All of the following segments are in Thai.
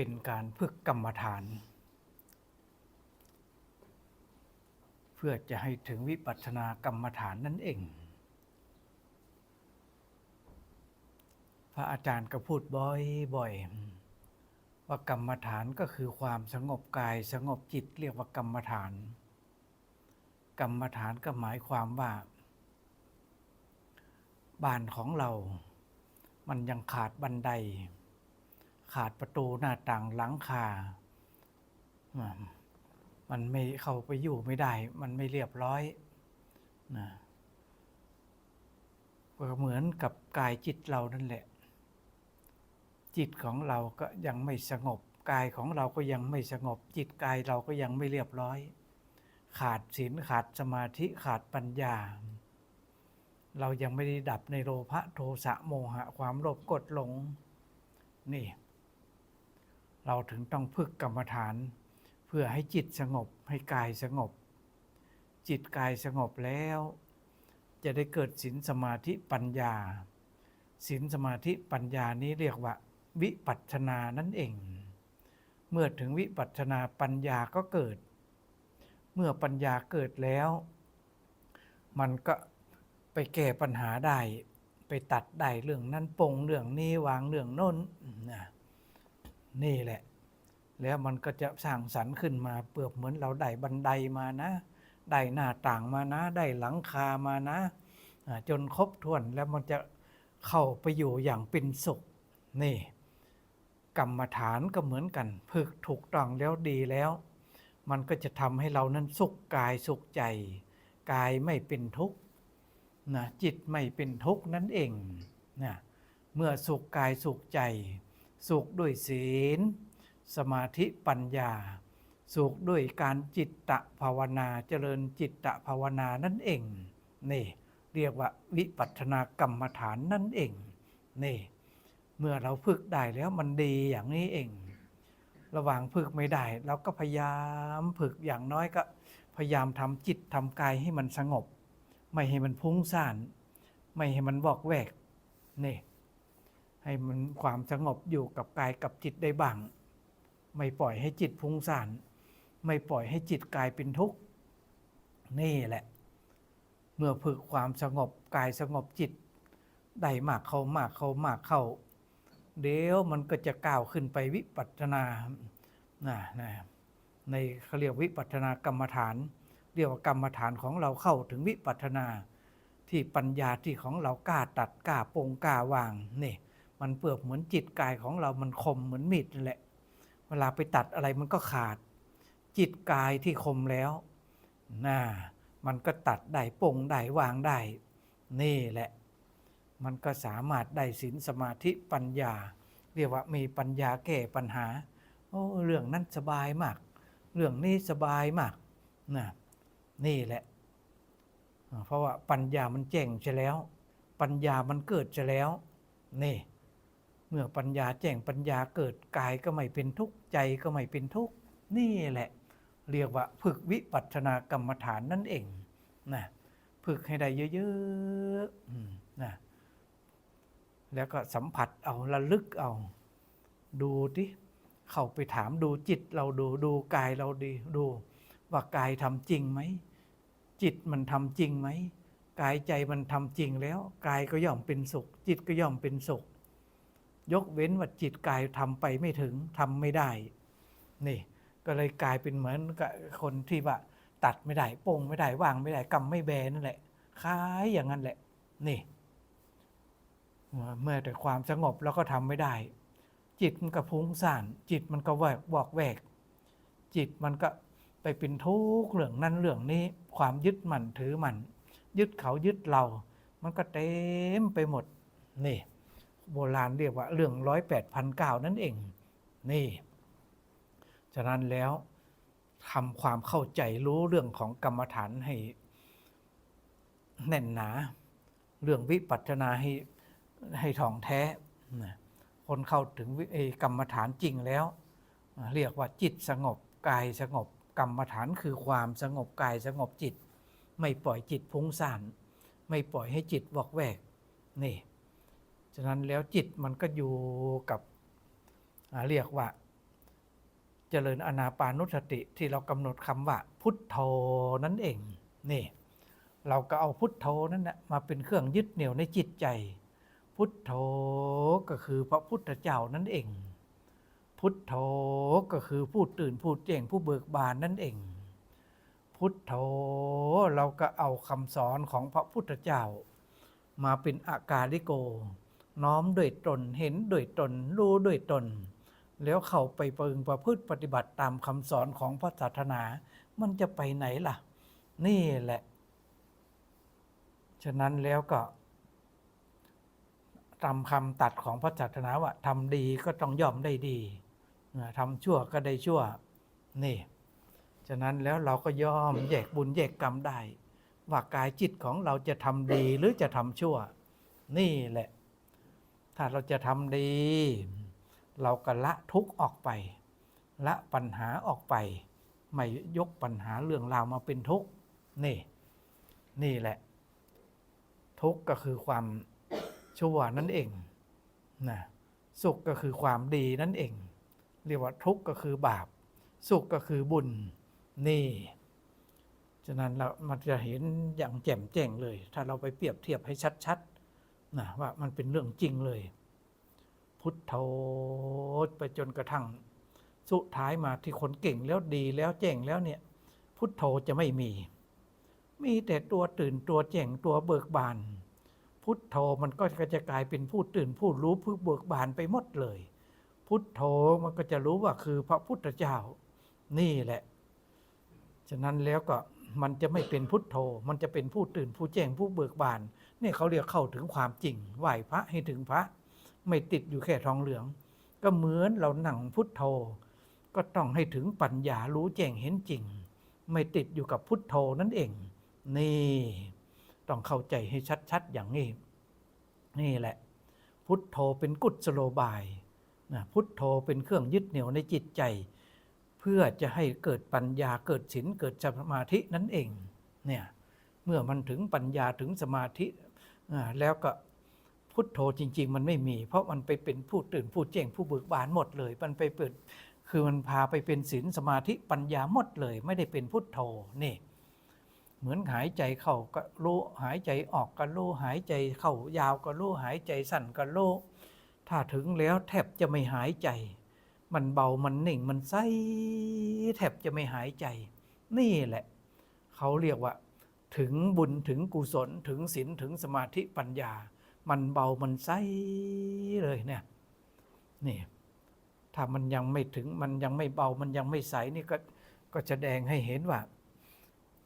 เป็นการฝึกกรรมฐาน เพื่อจะให้ถึงวิปัสสนากรรมฐานนั่นเอง พระอาจารย์ก็พูดบ่อยๆว่ากรรมฐานก็คือความสงบกายสงบจิตเรียกว่ากรรมฐาน กรรมฐานก็หมายความว่า บ้านของเรา มันยังขาดบันได ขาดประตูหน้าต่างหลังคา มันไม่เข้าไปอยู่ไม่ได้ มันไม่เรียบร้อยนะก็เหมือนกับกายจิตเรานั่นแหละ จิตของเราก็ยังไม่สงบ กายของเราก็ยังไม่สงบ จิตกายเราก็ยังไม่เรียบร้อย ขาดศีลขาดสมาธิขาดปัญญา เรายังไม่ได้ดับในโลภะโทสะโมหะความโลภกดหลงนี่ เราถึงต้องพึกกรรมฐาน เพื่อให้จิตสงบให้กายสงบ จิตกายสงบแล้ว จะได้เกิดศีลสมาธิปัญญาศีลสมาธิปัญญานี้เรียกว่า วิปัสสนานั่นเอง เมื่อถึงวิปัสสนาปัญญาก็เกิด เมื่อปัญญาเกิดแล้ว มันก็ไปแก้ปัญหาได้ ไปตัดได้เรื่องนั้นปงเรื่องนี้วางเรื่องโน้นนะ นี่แหละ แล้วมันก็จะสร้างสรรค์ขึ้นมาเปลือบเหมือนเราได้บันไดมานะ ได้หน้าต่างมานะ ได้หลังคามานะจนครบถ้วนแล้วมันจะเข้าไปอยู่อย่างเป็นสุขนี่ กรรมฐานก็เหมือนกันฝึกถูกต้องแล้วดีแล้ว มันก็จะทำให้เรานั้นสุขกายสุขใจ กายไม่เป็นทุกข์นะจิตไม่เป็นทุกข์นั่นเองนะเมื่อสุขกายสุขใจ สุขด้วยศีล สมาธิปัญญา สุขด้วยการจิตตะภาวนาเจริญจิตตะภาวนานั่นเองนี่เรียกว่าวิปัสสนากรรมฐานนั่นเองนี่เมื่อเราฝึกได้แล้วมันดีอย่างนี้เอง ระหว่างฝึกไม่ได้เราก็พยายามฝึกอย่างน้อยก็ พยายามทำจิตทำกายให้มันสงบ ไม่ให้มันพุ่งซ่าน ไม่ให้มันบอกแวกนี่ ให้มันความสงบอยู่กับกายกับจิตได้บ้าง ไม่ปล่อยให้จิตพุ่งซ่าน ไม่ปล่อยให้จิตกลายเป็นทุกข์นี่แหละ เมื่อฝึกความสงบกายสงบจิต ได้มากเข้ามากเข้ามากเข้า เดี๋ยวมันก็จะก้าวขึ้นไปวิปัสสนานะนะในเขาเรียกวิปัสสนากรรมฐาน เรียกว่ากรรมฐานของเราเข้าถึงวิปัสสนาที่ปัญญาที่ของเรากล้าตัดกล้าปงกล้าวางนี่ มันเปลือกเหมือนจิตกายของเรามันคมเหมือนมีดนั่นแหละ เวลาไปตัดอะไรมันก็ขาด จิตกายที่คมแล้วน่ามันก็ตัดได้ปงได้วางได้ นี่แหละ มันก็สามารถได้ศีลสมาธิปัญญา เรียกว่ามีปัญญาแก้ปัญหาโอ้เรื่องนั้นสบายมาก เรื่องนี้สบายมากนะนี่แหละ เพราะว่าปัญญามันแจ้งใช่แล้ว ปัญญามันเกิดใช่แล้ว นี่ เมื่อปัญญาแจ้งปัญญาเกิดกายก็ไม่เป็นทุกข์ใจก็ไม่เป็นทุกข์นี่แหละ เรียกว่าฝึกวิปัสสนากรรมฐานนั่นเองนะฝึกให้ได้เยอะๆนะแล้วก็สัมผัสเอาระลึกเอา ดูที่ เข้าไปถามดูจิตเราดูดูกายเราดีดู ว่ากายทำจริงไหม จิตมันทำจริงไหม กายใจมันทำจริงแล้ว กายก็ย่อมเป็นสุข จิตก็ย่อมเป็นสุข ยกเว้นว่าจิตกายทำไปไม่ถึงทำไม่ได้ นี่ก็เลยกลายเป็นเหมือนกับคนที่ว่าตัดไม่ได้โปงไม่ได้วางไม่ได้กำไม่แบนนั่นแหละคล้ายอย่างนั้นแหละ นี่เมื่อแต่ความสงบแล้วก็ทำไม่ได้ จิตมันก็พุ่งซ่าน จิตมันก็แวกบอกแวก จิตมันก็ไปเป็นทุกข์เรื่องนั้นเรื่องนี้ ความยึดมั่นถือมั่นยึดเขายึดเรา มันก็เต็มไปหมดนี่ โบราณเรียกว่าเรื่องร้อยแปดพันเก้านั่นเอง นี่ ฉะนั้นแล้วทำความเข้าใจรู้เรื่องของกรรมฐานให้แน่นหนา เรื่องวิปัสสนาให้ให้ท่องแท้ คนเข้าถึงกรรมฐานจริงแล้ว เรียกว่าจิตสงบกายสงบกรรมฐานคือความสงบกายสงบจิต ไม่ปล่อยจิตพุ่งซ่านไม่ปล่อยให้จิตวอกแวกนี่ ฉะนั้นแล้วจิตมันก็อยู่กับเรียกว่า เจริญอนาปานุสติที่เรากำหนดคำว่า พุทโธนั่นเองนี่เราก็เอาพุทโธนั่นนะมาเป็นเครื่องยึดเหนี่ยวในจิตใจ พุทโธก็คือพระพุทธเจ้านั่นเอง พุทโธก็คือผู้ตื่นผู้เจ่งผู้เบิกบานนั่นเอง พุทโธเราก็เอาคำสอนของพระพุทธเจ้า มาเป็นอากาลิโก น้อมด้วยตนเห็นด้วยตนรู้ด้วยตน แล้วเข้าไปปึงประพฤติปฏิบัติตามคำสอนของพระศาสนา มันจะไปไหนล่ะ นี่แหละ ฉะนั้นแล้วก็ตามคำตัดของพระศาสนาว่าทำดีก็ต้องย่อมได้ดีทำชั่วก็ได้ชั่ว นี่ ฉะนั้นแล้วเราก็ย่อมแยกบุญแยกกรรมได้ ว่ากายจิตของเราจะทำดีหรือจะทำชั่ว นี่แหละ ถ้าเราจะทำดี เราก็ละทุกข์ออกไป ละปัญหาออกไป ไม่ยกปัญหาเรื่องราวมาเป็นทุกข์นี่ นี่แหละ ทุกข์ก็คือความชั่วนั่นเองนะสุขก็คือความดีนั่นเอง เรียกว่าทุกข์ก็คือบาป สุขก็คือบุญนี่ฉะนั้นเรามันจะเห็นอย่างแจ่มแจ้งเลย ถ้าเราไปเปรียบเทียบให้ชัด นะว่ามันเป็นเรื่องจริงเลย พุทโธไปจนกระทั่ง สุดท้ายมาที่คนเก่งแล้วดีแล้วแจ้งแล้วเนี่ย พุทโธจะไม่มี มีแต่ตัวตื่นตัวแจ้งตัวเบิกบาน พุทโธมันก็จะกลายเป็นผู้ตื่นผู้รู้ผู้เบิกบานไปหมดเลย พุทโธมันก็จะรู้ว่าคือพระพุทธเจ้า นี่แหละ ฉะนั้นแล้วก็มันจะไม่เป็นพุทโธ มันจะเป็นผู้ตื่นผู้แจ้งผู้เบิกบาน นี่เขาเรียกเข้าถึงความจริงไหวพระให้ถึงพระ ไม่ติดอยู่แค่ทองเหลือง ก็เหมือนเราหนังพุทโธ ก็ต้องให้ถึงปัญญารู้แจ้งเห็นจริง ไม่ติดอยู่กับพุทโธนั่นเอง นี่ ต้องเข้าใจให้ชัดๆอย่างนี้ นี่แหละ พุทโธเป็นกุศโลบายนะพุทโธเป็นเครื่องยึดเหนี่ยวในจิตใจ เพื่อจะให้เกิดปัญญาเกิดศีลเกิดสมาธินั่นเองเนี่ยเมื่อมันถึงปัญญาถึงสมาธิ แล้วก็พุทโธจริง ๆ มันไม่มี เพราะมันไปเป็นผู้ตื่นผู้แจ้งผู้เบิกบานหมดเลย มันไปเปิดคือมันพาไปเป็นศีลสมาธิปัญญาหมดเลย ไม่ได้เป็นพุทโธนี่ เหมือนหายใจเข้าก็รู้หายใจออกก็รู้หายใจเข้ายาวก็รู้หายใจสั้นก็รู้ถ้าถึงแล้วแทบจะไม่หายใจ มันเบามันนิ่งมันใสแทบจะไม่หายใจ นี่แหละ เขาเรียกว่า ถึงบุญถึงกุศลถึงศีลถึงสมาธิปัญญา มันเบามันใสเลยเนี่ยนี่ถ้ามันยังไม่ถึงมันยังไม่เบามันยังไม่ใสนี่ก็ก็จะแสดงให้เห็นว่า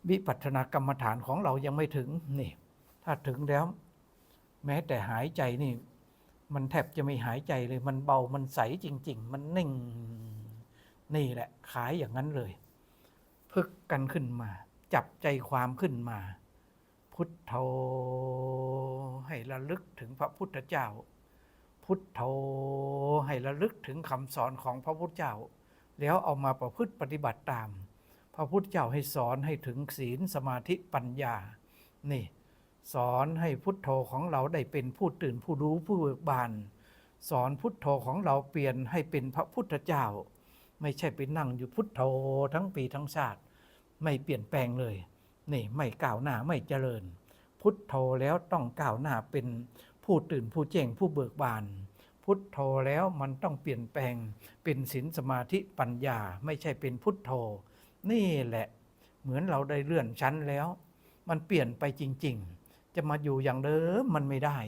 วิปัสสนากรรมฐานของเรายังไม่ถึงนี่ ถ้าถึงแล้ว แม้แต่หายใจนี่ มันแทบจะไม่หายใจเลย มันเบามันใสจริง ๆ มันนิ่ง นี่แหละขายอย่างนั้นเลย พึกกันขึ้นมา จับใจความขึ้นมา พุทโธให้ระลึกถึงพระพุทธเจ้า พุทโธให้ระลึกถึงคำสอนของพระพุทธเจ้า แล้วเอามาประพฤติปฏิบัติตาม พระพุทธเจ้าให้สอนให้ถึงศีลสมาธิปัญญา นี่ สอนให้พุทโธของเราได้เป็นผู้ตื่นผู้รู้ผู้เบิกบาน สอนพุทโธของเราเปลี่ยนให้เป็นพระพุทธเจ้า ไม่ใช่ไปนั่งอยู่พุทโธทั้งปีทั้งชาติ ไม่เปลี่ยนแปลงเลย นี่ไม่ก้าวหน้าไม่เจริญ พุทโธแล้วต้องก้าวหน้าเป็นผู้ตื่นผู้แจ้งผู้เบิกบาน พุทโธแล้วมันต้องเปลี่ยนแปลง เป็นศีลสมาธิปัญญาไม่ใช่เป็นพุทโธ นี่แหละ เหมือนเราได้เลื่อนชั้นแล้ว มันเปลี่ยนไปจริง ๆ จะมาอยู่อย่างเดิมมันไม่ได้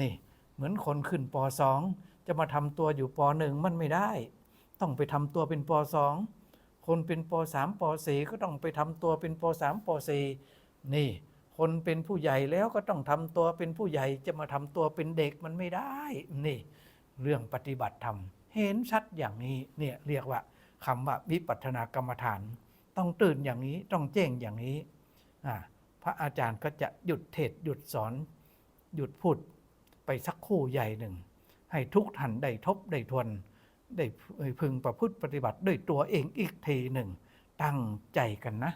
นี่ เหมือนคนขึ้นปสองจะมาทำตัวอยู่ปหนึ่งมันไม่ได้ ต้องไปทำตัวเป็นปสอง คนเป็นปสามปสี่ก็ต้องไปทำตัวเป็นปสามปสี่นี่ คนเป็นผู้ใหญ่แล้วก็ต้องทำตัวเป็นผู้ใหญ่จะมาทำตัวเป็นเด็กมันไม่ได้นี่ เรื่องปฏิบัติธรรมเห็นชัดอย่างนี้เนี่ยเรียกว่าคำว่าวิปัสสนากรรมฐาน ต้องตื่นอย่างนี้ต้องแจ้งอย่างนี้พระอาจารย์ก็จะหยุดเทศหยุดสอน หยุดพูดไปสักคู่ใหญ่หนึ่ง ให้ทุกท่านได้ทบได้ทวน ได้พึงประพฤติปฏิบัติด้วยตัวเองอีกทีหนึ่ง ตั้งใจกันนะ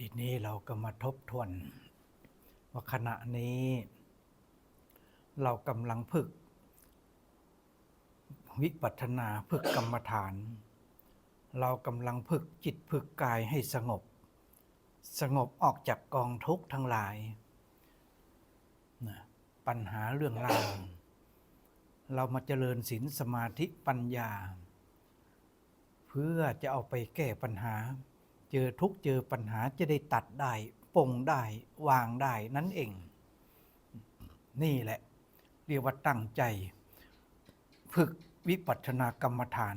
ทีนี้เราก็มาทบทวน ว่าขณะนี้ เรากำลังฝึก วิปัสสนาฝึกกรรมฐาน เรากำลังฝึกจิตฝึกกายให้สงบ สงบออกจากกองทุกข์ทั้งหลาย ปัญหาเรื่องราวเรามาเจริญศีลสมาธิปัญญา เพื่อจะเอาไปแก้ปัญหา จอทุกเจอปัญหาจะได้ตัดได้ปลงได้ วางได้นั่นเอง นี่แหละ เรียกว่าตั้งใจ ฝึกวิปัสสนากรรมฐาน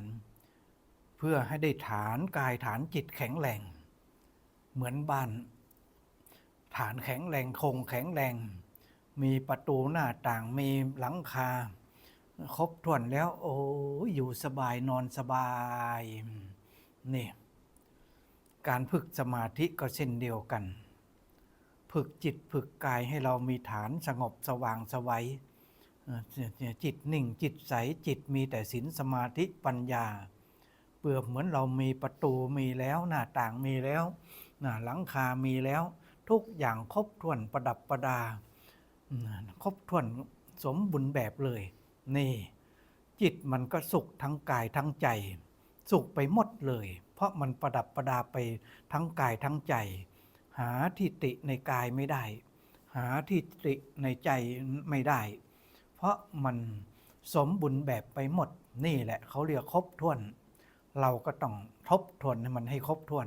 เพื่อให้ได้ฐานกายฐานจิตแข็งแรง เหมือนบ้าน ฐานแข็งแรงคงแข็งแรง มีประตูหน้าต่างมีหลังคา ครบถ้วนแล้ว โอ้อยู่สบายนอนสบายนี่ การฝึกสมาธิก็เช่นเดียวกัน ฝึกจิตฝึกกายให้เรามีฐานสงบสว่างสวัยจิตนิ่งจิตใสจิตมีแต่ศีลสมาธิปัญญา เปรียบเหมือนเรามีประตูมีแล้วหน้าต่างมีแล้วหน้าหลังคามีแล้ว ทุกอย่างครบถ้วนประดับประดาครบถ้วนสมบุญแบบเลย นี่ จิตมันก็สุขทั้งกายทั้งใจ สุขไปหมดเลย เพราะมันประดับประดาไปทั้งกายทั้งใจ หาทิฏฐิในกายไม่ได้ หาทิฏฐิในใจไม่ได้ เพราะมันสมบุญแบบไปหมดนี่แหละเขาเรียกครบถ้วน เราก็ต้องทบทวนให้มันให้ครบถ้วน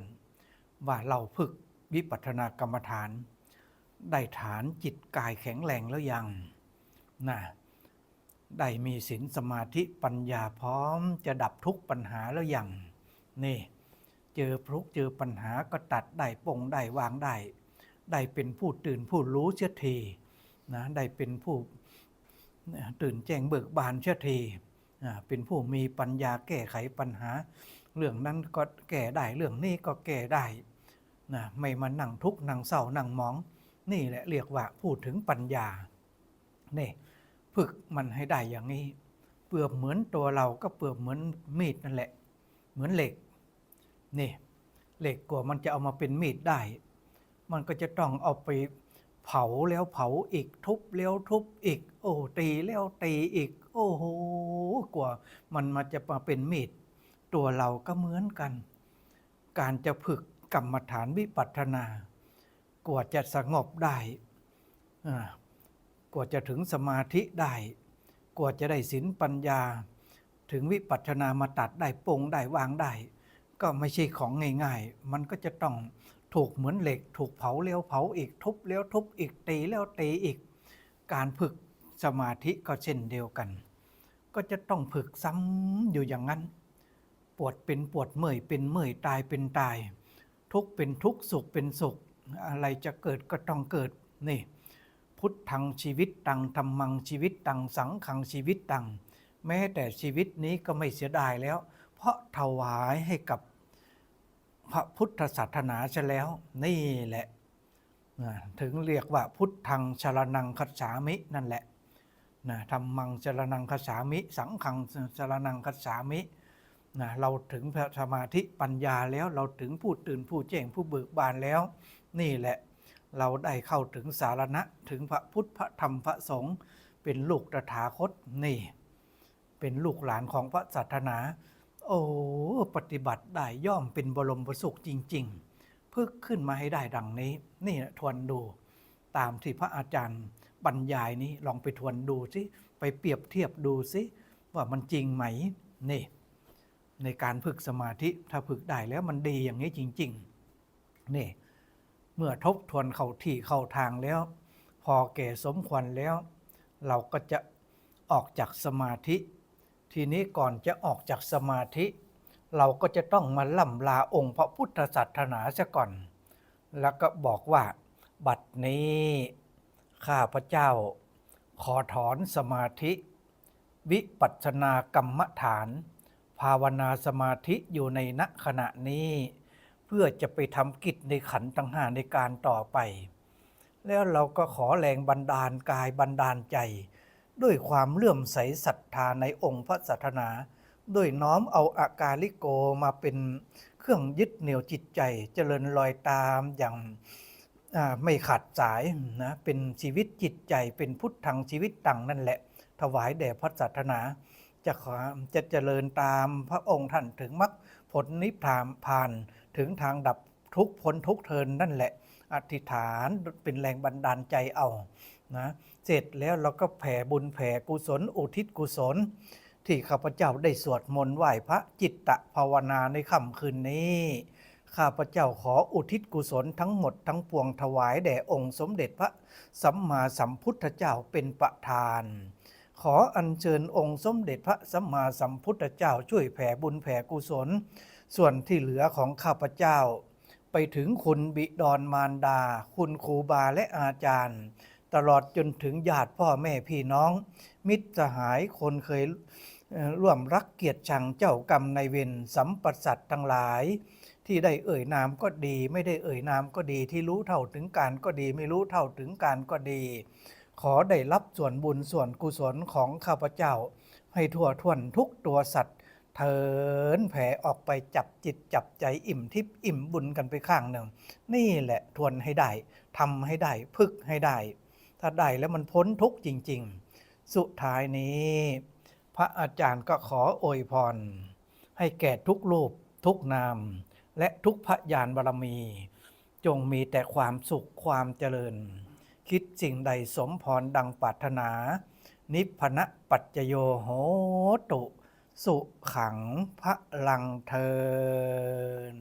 ว่าเราฝึกวิปัสสนากรรมฐาน ได้ฐานจิตกายแข็งแรงแล้วยังนะได้มีศีลสมาธิปัญญาพร้อมจะดับทุกปัญหาแล้วยังนี่ เจอพลุกเจอปัญหาก็ตัดได้ปลงได้วางได้ ได้เป็นผู้ตื่นผู้รู้เสียทีนะได้เป็นผู้ตื่นแจ้งเบิกบานเสียทีเป็นผู้มีปัญญาแก้ไขปัญหา เรื่องนั้นก็แก้ได้เรื่องนี้ก็แก้ได้นะไม่มานั่งทุกข์นั่งเศร้านั่งมอง นี่แหละเรียกว่าพูดถึงปัญญานี่ฝึกมันให้ได้อย่างนี้ เปรียบเหมือนตัวเราก็เปรียบเหมือนมีดนั่นแหละ เหมือนเหล็ก นี่เหล็กกว่ามันจะเอามาเป็นมีดได้ มันก็จะต้องเอาไปเผาแล้วเผาอีกทุบแล้วทุบอีก โอ้ตีแล้วตีอีก โอ้โหกว่า มันมาจะมาเป็นมีด ตัวเราก็เหมือนกัน การจะฝึกกรรมฐานวิปัสสนากว่าจะสงบได้กว่าจะถึงสมาธิได้ กว่าจะได้ศีลปัญญา ถึงวิปัสสนามาตัดได้ปลงได้วางได้ ก็ไม่ใช่ของง่ายๆ มันก็จะต้องถูกเหมือนเหล็ก ถูกเผาเลี้ยวเผาอีกทุบเลี้ยวทุบอีกตีแล้วตีอีก การฝึกสมาธิก็เช่นเดียวกัน ก็จะต้องฝึกซ้ำอยู่อย่างนั้น ปวดเป็นปวดเมื่อยเป็นเมื่อยตายเป็นตาย ทุกข์เป็นทุกข์สุขเป็นสุข อะไรจะเกิดก็ต้องเกิดนี่ พุทธังชีวิตตังธรรมังชีวิตตังสังขังชีวิตตังแม้แต่ชีวิตนี้ก็ไม่เสียดายแล้ว เพราะถวายให้กับ พระพุทธศาสนาซะแล้วนี่แหละถึงเรียกว่าพุทธังชรนังคัจฉามินั่นแหละนะธรรมังชรนังคัจฉามิ สังขังชรนังคัจฉามินะเราถึงพระสมาธิปัญญาแล้วเราถึงผู้ตื่นผู้แจ้งผู้เบิกบานแล้ว นี่แหละเราได้เข้าถึงสารณะถึงพระพุทธพระธรรมพระสงฆ์เป็นลูกตถาคตนี่ เป็นลูกหลานของพระศาสนา โอ้ปฏิบัติได้ย่อมเป็นบรมประสุขจริง ๆ พึกขึ้นมาให้ได้ดังนี้ นี่ทวนดู ตามที่พระอาจารย์บรรยายนี้ลองไปทวนดูสิไปเปรียบเทียบดูสิว่ามันจริงไหมนี่ในการฝึกสมาธิถ้าฝึกได้แล้วมันดีอย่างนี้จริง ๆ นี่ เมื่อทบทวนเข้าที่เข้าทางแล้ว พอแก่สมควรแล้ว เราก็จะออกจากสมาธิ ทีนี้ก่อนจะออกจากสมาธิ เราก็จะต้องมาล่ำลาองค์พระพุทธศาสนาซะก่อน แล้วก็บอกว่า บัดนี้ข้าพระเจ้า ขอถอนสมาธิ วิปัสสนากรรมฐาน ภาวนาสมาธิอยู่ในณขณะนี้ เพื่อจะไปทำกิจในขันธ์ตั้งหาในการต่อไป แล้วเราก็ขอแรงบันดาลกายบันดาลใจ ด้วยความเลื่อมใสศรัทธาในองค์พระศาสนาด้วยน้อมเอาอากาลิโกมาเป็นเครื่องยึดเหนี่ยวจิตใจเจริญรอยตามอย่างไม่ขาดสายนะเป็นชีวิตจิตใจเป็นพุทธังชีวิตตังนั่นแหละ ถวายแด่พระศาสนา จะขอจะเจริญตามพระองค์ท่านถึงมรรคผลนิพพานผ่านถึงทางดับทุกพ้นทุกเทินนั่นแหละ อธิษฐานเป็นแรงบันดาลใจเอานะ เสร็จแล้วเราก็แผ่บุญแผ่กุศล อุทิศกุศล ที่ข้าพเจ้าได้สวดมนต์ไหว้พระจิตตะภาวนาในค่ำคืนนี้ ข้าพเจ้าขออุทิศกุศลทั้งหมดทั้งปวงถวายแด่องค์สมเด็จพระสัมมาสัมพุทธเจ้าเป็นประธานขออัญเชิญองค์สมเด็จพระสัมมาสัมพุทธเจ้าช่วยแผ่บุญแผ่กุศล ส่วนที่เหลือของข้าพเจ้า ไปถึงคุณบิดรมารดา คุณครูบาและอาจารย์ ตลอดจนถึงญาติพ่อแม่พี่น้อง มิตรสหายคนเคยร่วมรักเกียรติชังเจ้ากรรมในเวรสัมปัสัตทั้งหลาย ที่ได้เอ่ยนามก็ดี ไม่ได้เอ่ยนามก็ดีที่รู้เท่าถึงการก็ดี ไม่รู้เท่าถึงการก็ดี ขอได้รับส่วนบุญส่วนกุศลของข้าพเจ้า ให้ทั่วท่วนทุกตัวสัตว์เถินแผ่ออกไปจับจิตจับใจอิ่มทิพย์อิ่มบุญกันไปข้างหนึ่ง นี่แหละทวนให้ได้ทำให้ได้พึกให้ได้ ถ้าได้แล้วมันพ้นทุกข์จริง ๆ สุดท้ายนี้ พระอาจารย์ก็ขออวยพร ให้แก่ทุกรูป ทุกนาม และทุกพระญาณบารมี จงมีแต่ความสุขความเจริญ คิดสิ่งใดสมพรดังปรารถนา นิพพณปัจจโยโหตุ สุขังพระลังเทิน